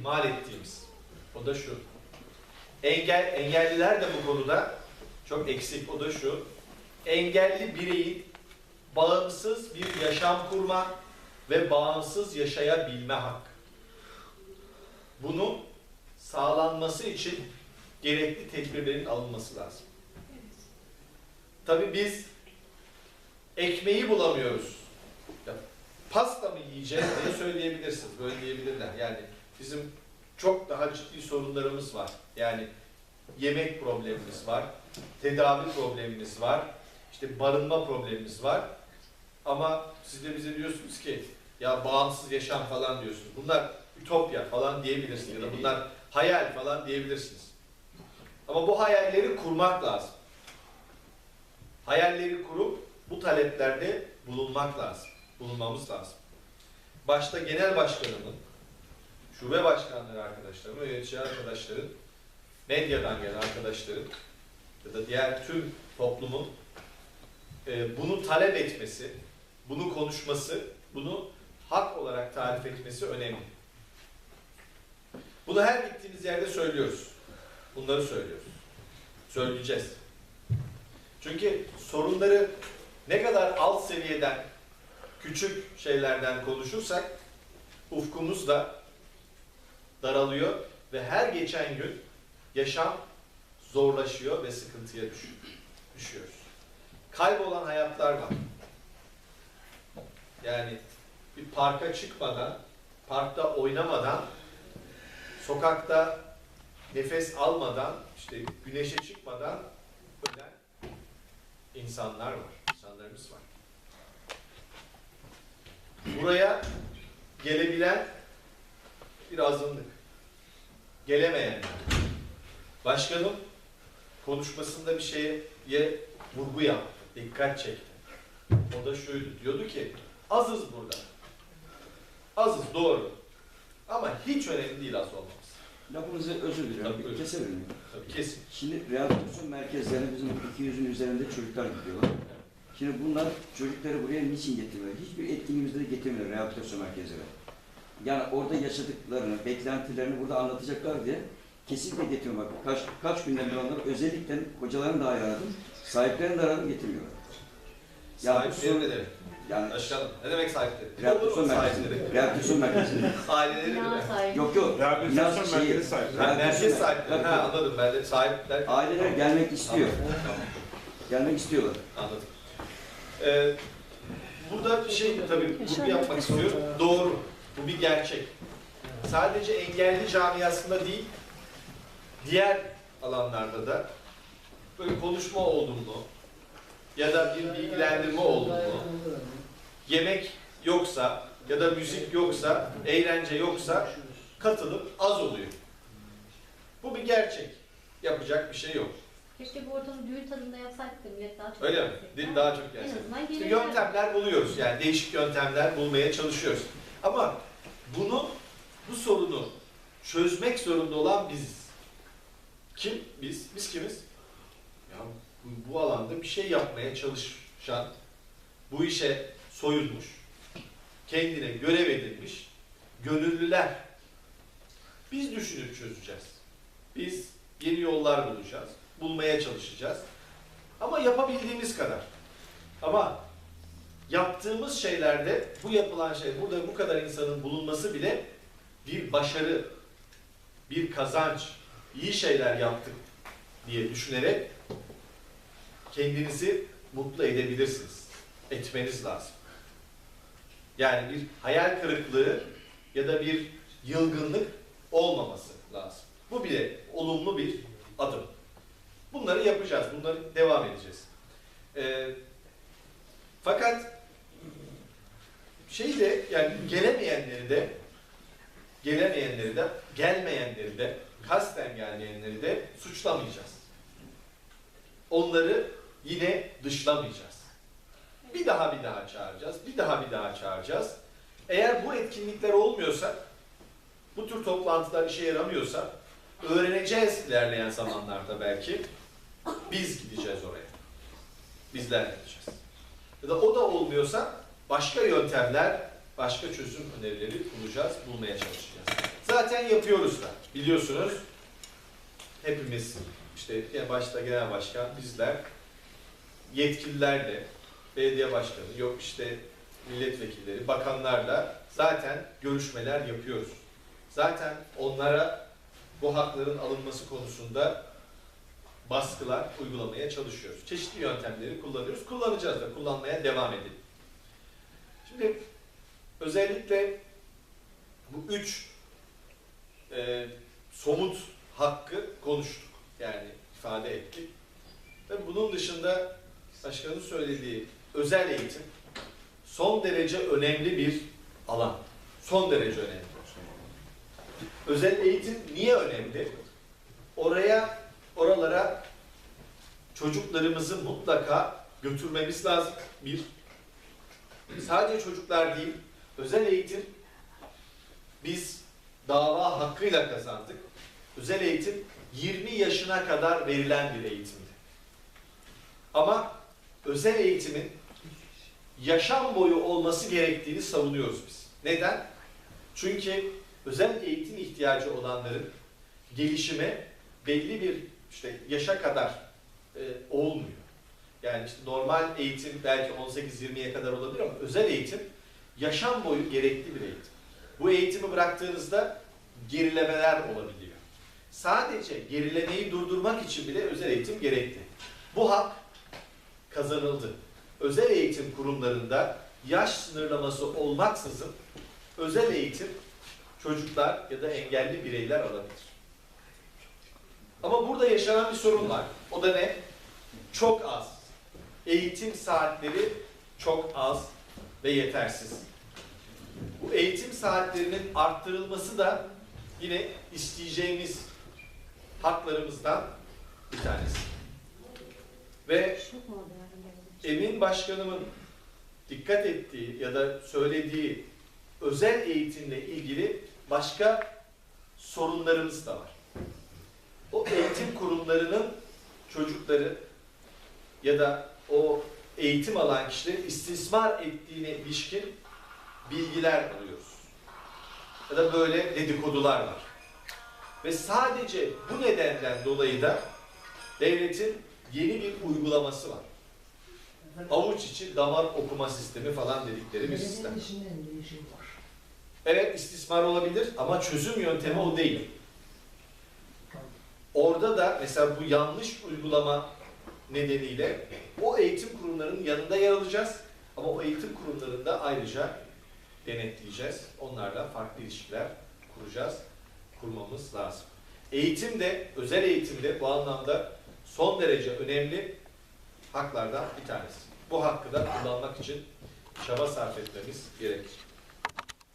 ihmal ettiğimiz. O da şu. Engel, engelliler de bu konuda çok eksik. O da şu. Engelli bireyin bağımsız bir yaşam kurma ve bağımsız yaşayabilme hakkı. Bunu sağlanması için gerekli tedbirlerin alınması lazım. Tabii biz ekmeği bulamıyoruz. Ya, pasta mı yiyeceğiz diye söyleyebilirsiniz. Böyle diyebilirler. Yani bizim çok daha ciddi sorunlarımız var. Yani yemek problemimiz var, tedavi problemimiz var, işte barınma problemimiz var. Ama siz de bize diyorsunuz ki ya bağımsız yaşam falan diyorsunuz. Bunlar ütopya falan diyebilirsiniz ya da bunlar hayal falan diyebilirsiniz. Ama bu hayalleri kurmak lazım. Hayalleri kurup bu taleplerde bulunmak lazım. Bulunmamız lazım. Başta genel başkanımın, şube başkanları arkadaşlarım, yönetici arkadaşların, medyadan gelen arkadaşların ya da diğer tüm toplumun e, bunu talep etmesi, bunu konuşması, bunu hak olarak tarif etmesi önemli. Bunu her gittiğimiz yerde söylüyoruz. Bunları söylüyoruz. Söyleyeceğiz. Çünkü sorunları ne kadar alt seviyeden, küçük şeylerden konuşursak ufkumuz da daralıyor ve her geçen gün yaşam zorlaşıyor ve sıkıntıya düş- düşüyoruz. Kaybolan hayatlar var. Yani bir parka çıkmadan, parkta oynamadan, sokakta nefes almadan, işte güneşe çıkmadan ölen insanlar var, insanlarımız var. Buraya gelebilen bir azınlık. Gelemeyenler. Başkanım konuşmasında bir şeye vurgu yaptı, dikkat çekti. O da şuydu, diyordu ki azız burada. Azız doğru. Ama hiç önemli değil az olmamız. Lafınızı özür Tabii, diliyorum. buyurun. Kesebilir miyim? Tabii kesin. Şimdi rehabilitasyon merkezlerine bizim 200'ün üzerinde çocuklar gidiyorlar. Şimdi bunlar çocukları buraya niçin getiriyorlar? Hiçbir etkinliğimizde de getirmiyorlar rehabilitasyon merkezine. Yani orada yaşadıklarını, beklentilerini burada anlatacaklar diye kesinlikle getiriyorum. Bak kaç, kaç günden beri onları özellikle hocalarını da aradım, sahiplerini de aradım getirmiyorlar. Ya bu Sahipleri sorun- ne demek? Yani Başkanım ne demek sahipleri? rehabilitasyon merkezi. Sahipleri. Rehabilitasyon merkezi. Aileleri mi? Yok yok. Rehabilitasyon merkezi sahibi. Ha, merkez sahipleri. Ha anladım ben de sahipler. Aileler gelmek istiyor. Tamam, Gelmek istiyorlar. Anladım. Ee, burada bir şey tabii vurgu yapmak istiyorum. Doğru. Bu bir gerçek. Sadece engelli camiasında değil, diğer alanlarda da böyle konuşma oldu mu ya da bir bilgilendirme oldu mu yemek yoksa ya da müzik yoksa, eğlence yoksa katılım az oluyor. Bu bir gerçek. Yapacak bir şey yok. Keşke bu ortamı düğün tadında yapsaydık da millet daha çok Öyle mi? Değil, daha çok gelsin. yöntemler buluyoruz. Yani değişik yöntemler bulmaya çalışıyoruz. Ama bunu, bu sorunu çözmek zorunda olan biziz. Kim? Biz. Biz kimiz? Ya bu, bu alanda bir şey yapmaya çalışan, bu işe soyulmuş, kendine görev edilmiş gönüllüler. Biz düşünüp çözeceğiz. Biz yeni yollar bulacağız, bulmaya çalışacağız. Ama yapabildiğimiz kadar. Ama yaptığımız şeylerde bu yapılan şey, burada bu kadar insanın bulunması bile bir başarı, bir kazanç, iyi şeyler yaptık diye düşünerek kendinizi mutlu edebilirsiniz. Etmeniz lazım. Yani bir hayal kırıklığı ya da bir yılgınlık olmaması lazım. Bu bile olumlu bir adım. Bunları yapacağız, bunları devam edeceğiz. Ee, fakat şey de yani gelemeyenleri de gelemeyenleri de gelmeyenleri de kasten gelmeyenleri de suçlamayacağız. Onları yine dışlamayacağız. Bir daha bir daha çağıracağız, bir daha bir daha çağıracağız. Eğer bu etkinlikler olmuyorsa, bu tür toplantılar işe yaramıyorsa, öğreneceğiz ilerleyen zamanlarda belki. Biz gideceğiz oraya. Bizler gideceğiz. Ya da o da olmuyorsa başka yöntemler, başka çözüm önerileri bulacağız, bulmaya çalışacağız. Zaten yapıyoruz da biliyorsunuz. Hepimiz işte başta genel başkan bizler yetkililerle belediye başkanı yok işte milletvekilleri bakanlarla zaten görüşmeler yapıyoruz. Zaten onlara bu hakların alınması konusunda baskılar uygulamaya çalışıyoruz. Çeşitli yöntemleri kullanıyoruz. Kullanacağız da kullanmaya devam edelim. Şimdi özellikle bu üç e, somut hakkı konuştuk. Yani ifade ettik. Tabii bunun dışında başkanın söylediği özel eğitim son derece önemli bir alan. Son derece önemli. Özel eğitim niye önemli? Oraya, oralara çocuklarımızı mutlaka götürmemiz lazım. Bir, sadece çocuklar değil, özel eğitim biz dava hakkıyla kazandık. Özel eğitim 20 yaşına kadar verilen bir eğitimdi. Ama özel eğitimin yaşam boyu olması gerektiğini savunuyoruz biz. Neden? Çünkü özel eğitim ihtiyacı olanların gelişime belli bir işte yaşa kadar e, olmuyor. Yani işte normal eğitim belki 18-20'ye kadar olabilir ama özel eğitim yaşam boyu gerekli bir eğitim. Bu eğitimi bıraktığınızda gerilemeler olabiliyor. Sadece gerilemeyi durdurmak için bile özel eğitim gerekli. Bu hak kazanıldı. Özel eğitim kurumlarında yaş sınırlaması olmaksızın özel eğitim çocuklar ya da engelli bireyler alabilir. Ama burada yaşanan bir sorun var. O da ne? Çok az. Eğitim saatleri çok az ve yetersiz. Bu eğitim saatlerinin arttırılması da yine isteyeceğimiz haklarımızdan bir tanesi. Ve? Emin Başkanımın dikkat ettiği ya da söylediği özel eğitimle ilgili başka sorunlarımız da var. O eğitim kurumlarının çocukları ya da o eğitim alan kişileri istismar ettiğine ilişkin bilgiler alıyoruz. Ya da böyle dedikodular var. Ve sadece bu nedenden dolayı da devletin yeni bir uygulaması var avuç içi damar okuma sistemi falan dedikleri bir sistem. Evet istismar olabilir ama çözüm yöntemi o değil. Orada da mesela bu yanlış uygulama nedeniyle o eğitim kurumlarının yanında yer alacağız. Ama o eğitim kurumlarında ayrıca denetleyeceğiz. Onlarla farklı ilişkiler kuracağız, kurmamız lazım. Eğitim de, özel eğitim de bu anlamda son derece önemli haklardan bir tanesi. Bu hakkı da kullanmak için çaba sarf etmemiz gerekir.